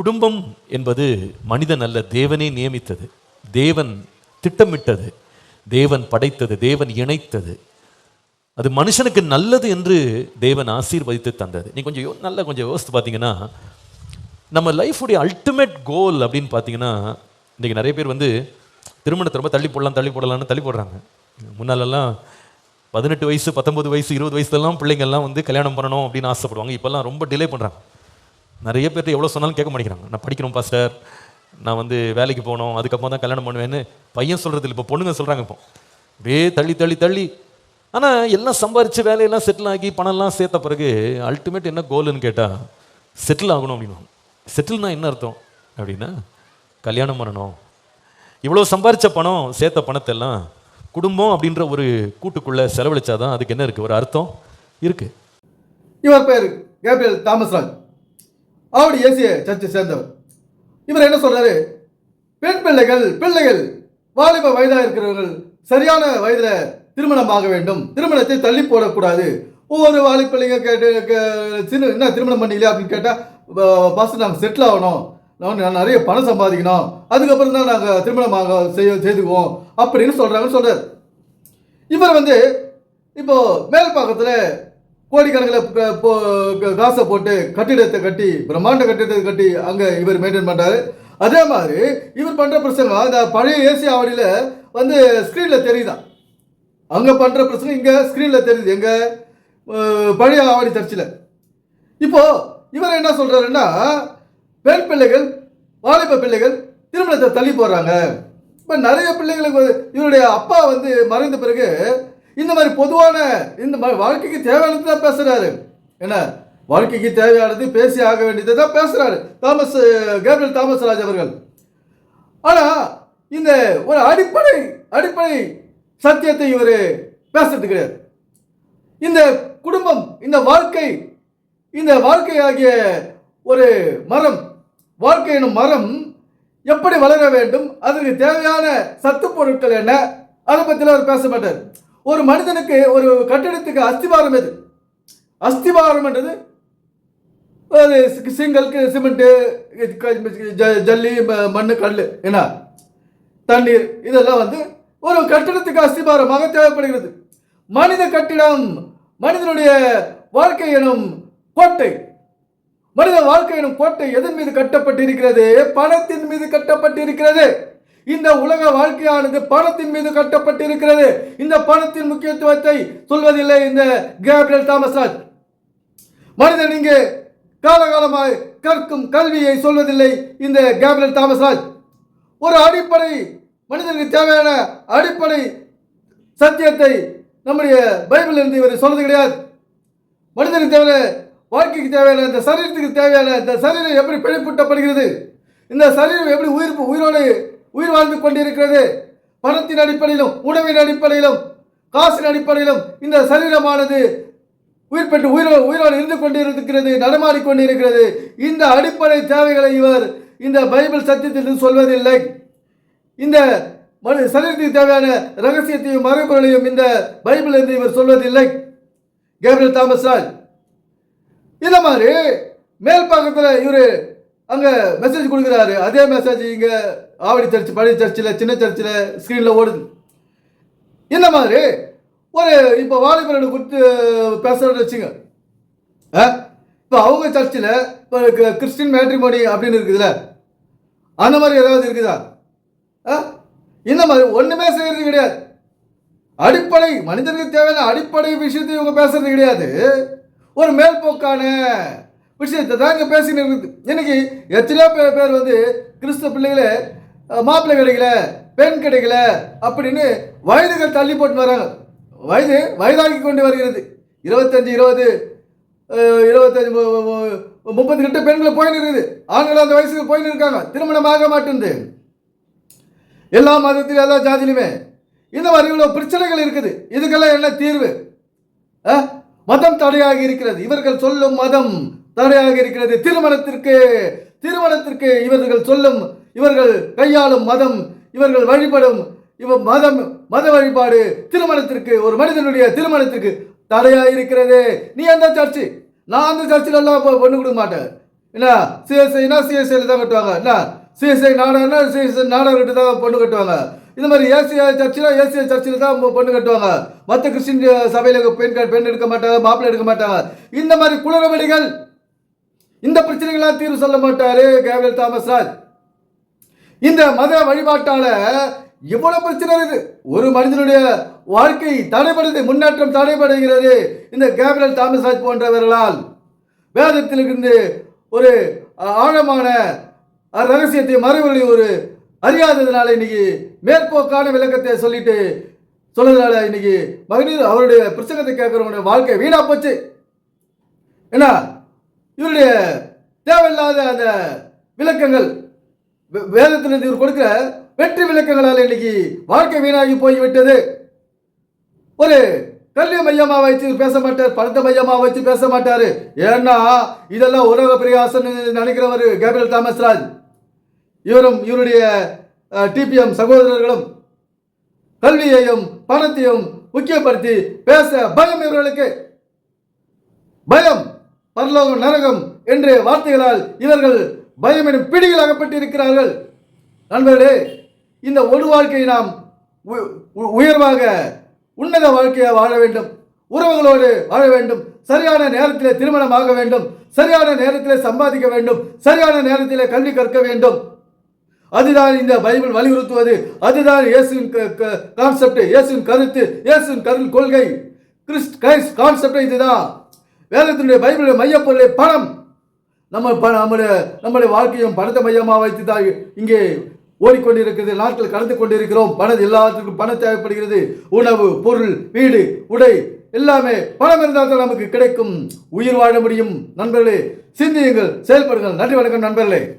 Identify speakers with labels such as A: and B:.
A: குடும்பம் என்பது மனிதன் அல்ல தேவனே நியமித்தது. தேவன் திட்டமிட்டது. தேவன் படைத்தது தேவன் இணைத்தது. அது மனுஷனுக்கு நல்லது என்று தேவன் ஆசீர்வதித்து தந்தது. நீ கொஞ்சம் நல்லா கொஞ்சம் யோசித்து பார்த்தீங்கன்னா நம்ம லைஃபுடைய அல்டிமேட் கோல் அப்படின்னு பார்த்தீங்கன்னா இன்றைக்கி நிறைய பேர் வந்து திருமணத்தை ரொம்ப தள்ளி போடலாம் தள்ளி போடலாம்னு தள்ளி போடுறாங்க. முன்னாலெல்லாம் பதினெட்டு வயசு பத்தொம்பது வயசு இருபது வயசுலலாம் பிள்ளைங்கள்லாம் வந்து கல்யாணம் பண்ணணும் அப்படின்னு ஆசைப்படுவாங்க. இப்போல்லாம் ரொம்ப டிலே பண்ணுறாங்க நிறைய பேர்ட்ட எவ்வளோ சொன்னாலும் கேட்க மாட்டேங்கிறாங்க. நான் படிக்கணும் பாஸ்டர் நான் வந்து வேலைக்கு போகணும். அதுக்கப்புறம் தான் கல்யாணம் பண்ணுவேன்னு பையன் சொல்கிறது இல்லை. இப்போ பொண்ணுங்க சொல்கிறாங்க இப்போ. வே தள்ளி தள்ளி தள்ளி. ஆனால் எல்லாம் சம்பாரித்து வேலையெல்லாம் செட்டில் ஆகி பணம்லாம் சேர்த்த பிறகு அல்டிமேட் என்ன கோல்னு கேட்டால் செட்டில் ஆகணும் அப்படின்னு செட்டில்னா என்ன அர்த்தம்? அப்படின்னா கல்யாணம் பண்ணணும். இவ்வளோ சம்பாரித்த பணம் சேர்த்த பணத்தை எல்லாம் குடும்பம் அப்படின்ற ஒரு கூட்டுக்குள்ளே செலவழிச்சாதான் அதுக்கு என்ன இருக்குது ஒரு அர்த்தம் இருக்குது
B: இவர் பேர் கேப்ரியல் தாமஸ்ராஜ். ஆவடி ஏசிய சர்ச்சை சேர்ந்தவர். இவர் என்ன சொல்றாரு? பெண் பிள்ளைகள் பிள்ளைகள் வாலிப வயதாக இருக்கிறவர்கள் சரியான வயதில் திருமணம் ஆக வேண்டும். திருமணத்தை தள்ளி போடக்கூடாது. ஒவ்வொரு வாலிப பிள்ளைங்க கேட்டு கே- சின்ன என்ன திருமணம் பண்ணீங்களே அப்படின்னு கேட்டால் பஸ் நாங்கள் செட்டில் ஆகணும். நான் நிறைய பணம் சம்பாதிக்கணும். அதுக்கப்புறம் தான் நாங்கள் ஆக செய்ய செய்துக்குவோம். அப்படின்னு சொல்கிறாங்கன்னு சொல்கிறார் இவர் வந்து இப்போ மேல் பக்கத்தில் கோடிக்கணக்கில் காசை போட்டு கட்டிடத்தை கட்டி பிரம்மாண்ட கட்டிடத்தை கட்டி அங்கே இவர் மெயின்டைன் பண்ணுறாரு அதே மாதிரி இவர் பண்ணுற பிரசங்கம் இந்த பழைய ஏசி ஆவடியில் வந்து ஸ்க்ரீனில் தெரியுதான் அங்கே பண்ணுற பிரசங்கம் இங்கே ஸ்க்ரீனில் தெரியுது. எங்கே? பழைய ஆவடி சர்ச்சில். இப்போது இவர் என்ன சொல்கிறாருன்னா பெண் பிள்ளைகள் வாலிப பிள்ளைகள் திருமணத்தை தள்ளி போடுறாங்க. இப்போ நிறைய பிள்ளைகளுக்கு இவருடைய அப்பா வந்து மறைந்த பிறகு இந்த மாதிரி பொதுவான இந்த மாதிரி வாழ்க்கைக்கு தேவையானது தான் பேசுறாரு. என்ன? வாழ்க்கைக்கு தேவையானது பேசி ஆக வேண்டியதை தான் பேசுறாரு. தாமஸ் கேப்ரியல் தாமஸ் ராஜ் அவர்கள். ஆனா இந்த ஒரு அடிப்படை அடிப்படை சத்தியத்தை இவர் பேசுறது கிடையாது. இந்த குடும்பம் இந்த வாழ்க்கை இந்த வாழ்க்கையாகிய ஒரு மரம் வாழ்க்கை எனும் மரம் எப்படி வளர வேண்டும் அதற்கு தேவையான சத்து பொருட்கள் என்ன அதை பற்றிலாம் அவர் பேச மாட்டார். ஒரு மனிதனுக்கு ஒரு கட்டிடத்துக்கு அஸ்திவாரம் எது? அஸ்திவாரம் என்றது அது சிங்கலுக்கு சிமெண்ட்டு ஜ- ஜல்லி ம- மண்ணு கல் என்ன? தண்ணீர் இதெல்லாம் வந்து ஒரு கட்டிடத்துக்கு அஸ்திபாரமாக தேவைப்படுகிறது. மனித கட்டிடம் மனிதனுடைய வாழ்க்கை எனும் கோட்டை மனித வாழ்க்கை எனும் கோட்டை எதன் மீது கட்டப்பட்டிருக்கிறது? பணத்தின் மீது கட்டப்பட்டிருக்கிறது. இந்த உலக வாழ்க்கையானது பணத்தின் மீது கட்டப்பட்டிருக்கிறது. இந்த பணத்தின் முக்கியத்துவத்தை சொல்வதில்லை இந்த கேப்ரியல் தாமஸ் ராஜ் மனிதன் இங்கே காலகாலமாய் கற்கும் கல்வியை சொல்வதில்லை இந்த கேப்ரியல் தாமஸ் ராஜ் ஒரு அடிப்படை மனிதனுக்கு தேவையான அடிப்படை சத்தியத்தை நம்முடைய பைபிள் இருந்து இவர் சொல்றது கிடையாது. மனிதனுக்கு தேவையான வாழ்க்கைக்கு தேவையான இந்த சரீரத்துக்கு தேவையான இந்த சரீரம் எப்படி பிழைப்பூட்டப்படுகிறது? இந்த சரீரம் எப்படி உயிர் உயிரோடு உயிர் வாழ்ந்து கொண்டிருக்கிறது. பணத்தின் அடிப்படையிலும் உணவின் அடிப்படையிலும் காசின் அடிப்படையிலும் இந்த சரீரமானது உயிர் பெற்று உயிரோ உயிரோடு இருந்து கொண்டிருக்கிறது நடமாடிக்கொண்டிருக்கிறது இந்த அடிப்படை தேவைகளை இவர் இந்த பைபிள் சத்தியத்தில் சொல்வதில்லை. இந்த மனு சரீரத்துக்கு தேவையான ரகசியத்தையும் மரபுகளையும் இந்த பைபிள் என்று இவர் சொல்வதில்லை. கேப்ரியல் தாமஸ் ராஜ் இந்த மாதிரி மேல் பக்கத்தில் இவர் அங்கே மெசேஜ் கொடுக்குறாரு. அதே மெசேஜ் இங்கே ஆவடி சர்ச் பழைய சர்ச்சில் சின்ன சர்ச்சில் ஸ்க்ரீனில் ஓடுது. இந்த மாதிரி? ஒரு இப்போ வாலிபரோட கொடுத்து பேசுகிறோன்னு வச்சுங்க. ஆ? இப்போ அவங்க சர்ச்சில் இப்போ கிறிஸ்டின் மேட்ரிமோனி அப்படின்னு இருக்குதுல்ல. அந்த மாதிரி ஏதாவது இருக்குதா? ஆ? இந்த மாதிரி ஒன்றுமே செய்கிறது கிடையாது. அடிப்படை மனிதனுக்கு தேவையான அடிப்படை விஷயத்தை இவங்க பேசுறது கிடையாது. ஒரு மேல்போக்கான விஷயத்தை தான் இங்கே பேசின்னு இருக்குது. இன்னைக்கு எத்தனையோ பேர் பேர் வந்து கிறிஸ்தவ பிள்ளைகளே மாப்பிள்ளை கிடைக்கல பெண் கிடைக்கல அப்படின்னு வயதுகள் தள்ளி போட்டு வராங்க. வயது வயதாகி கொண்டு வருகிறது. இருபத்தஞ்சு இருபது இருபத்தஞ்சி முப்பத்தி மு- பெண்களை போயின்னு இருக்குது. ஆண்கள் அந்த வயசுக்கு போயின்னு இருக்காங்க. திருமணம் ஆக மாட்டேங்குது. எல்லா மதத்திலும் எல்லா ஜாதியிலுமே இந்த மாதிரி இவ்வளோ பிரச்சனைகள் இருக்குது. இதுக்கெல்லாம் என்ன தீர்வு? ஆ? மதம் தடையாகி இருக்கிறது. இவர்கள் சொல்லும் மதம் தடையாக இருக்கிறது. திருமணத்திற்கு திருமணத்திற்கு இவர்கள் சொல்லும் இவர்கள் கையாளும் மதம் இவர்கள் வழிபடும் இவ மதம் மத வழிபாடு திருமணத்திற்கு ஒரு மனிதனுடைய திருமணத்திற்கு தடையாக இருக்கிறது. நீ அந்த சர்ச்சு? நான் அந்த சர்ச்சில் எல்லாம் பொண்ணு கொடுக்க மாட்டேன். என்ன? சிஎஸ்ஐனா சிஎஸ்ஐல தான் கட்டுவாங்க. என்ன? சிஎஸ்ஐ நாடகம்னா சிஎஸ்ஐ நாடகர்கிட்ட தான் பொண்ணு கட்டுவாங்க. இந்த மாதிரி ஏசியா சர்ச்சில் ஏசியா சர்ச்சில் தான் பொண்ணு கட்டுவாங்க. மற்ற கிறிஸ்டின் சபையில் பெண் பெண் எடுக்க மாட்டாங்க மாப்பிள்ளை எடுக்க மாட்டாங்க. இந்த மாதிரி குளறுபடிகள் இந்த பிரச்சனைகளாம் தீர்வு சொல்ல மாட்டாரு கேவல் தாமஸ் ராஜ் இந்த மத வழிபாட்டால எவ்வளவு பிரச்சனை இருக்குது? ஒரு மனிதனுடைய வாழ்க்கை தடைபடுது முன்னேற்றம் தடைபடுகிறது. இந்த கேபிரல் தாமஸ் ராஜ் போன்றவர்களால் வேதத்தில் இருந்து ஒரு ஆழமான ரகசியத்தை மறுவழி ஒரு அறியாததுனால இன்னைக்கு மேற்போக்கான விளக்கத்தை சொல்லிட்டு சொன்னதுனால இன்னைக்கு மகனீர் அவருடைய பிரசங்கத்தை கேட்கறவங்களுடைய வாழ்க்கை வீணா போச்சு. என்ன? இவருடைய தேவையில்லாத அந்த விளக்கங்கள் வே- வேதத்திலிருந்து இவர் கொடுக்கிற வெற்றி விளக்கங்களால் இன்னைக்கு வாழ்க்கை வீணாகி போய்விட்டது. ஒரு கல்வி மையமாக வச்சு பேச மாட்டார் பணத்தை மையமாக வச்சு பேச மாட்டார். ஏன்னா இதெல்லாம் உலக பிரயாசம் நினைக்கிறவர் கேபிரல் தாமஸ் ராஜ் இவரும் இவருடைய டிபிஎம் சகோதரர்களும் கல்வியையும் பணத்தையும் முக்கியப்படுத்தி பேச பயம் இவர்களுக்கு. பயம். பரலோகம் நரகம் என்ற வார்த்தைகளால் இவர்கள் பயமெனும் பிடியில் அகப்பட்டிருக்கிறார்கள் நண்பர்களே இந்த ஒரு வாழ்க்கையை நாம் உ- உ- உயர்வாக உன்னத வாழ்க்கையை வாழ வேண்டும். உறவுகளோடு வாழ வேண்டும். சரியான நேரத்திலே திருமணமாக வேண்டும். சரியான நேரத்தில் சம்பாதிக்க வேண்டும். சரியான நேரத்தில் கல்வி கற்க வேண்டும். அதுதான் இந்த பைபிள் வலியுறுத்துவது. அதுதான் இயேசுவின் கான்செப்ட் இயேசுவின் கருத்து இயேசுவின் கருள் கொள்கை. கிறிஸ்ட் கிரைஸ்ட் கான்செப்ட் இதுதான். வேதத்தினுடைய பைபிளுடைய மையப்பொருளை பணம். நம்ம ப- நம்முடைய நம்முடைய வாழ்க்கையும் பணத்தை மையமாக வைத்து தான் இங்கே ஓடிக்கொண்டிருக்கிறது. நாட்கள் கடந்து கொண்டிருக்கிறோம். பணம் எல்லாத்துக்கும் பணம் தேவைப்படுகிறது. உணவு பொருள் வீடு உடை எல்லாமே பணம் இருந்தால் தான் நமக்கு கிடைக்கும். உயிர் வாழ முடியும். நண்பர்களே சிந்தியுங்கள் செயல்படுங்கள். நன்றி வணக்கம் நண்பர்களே.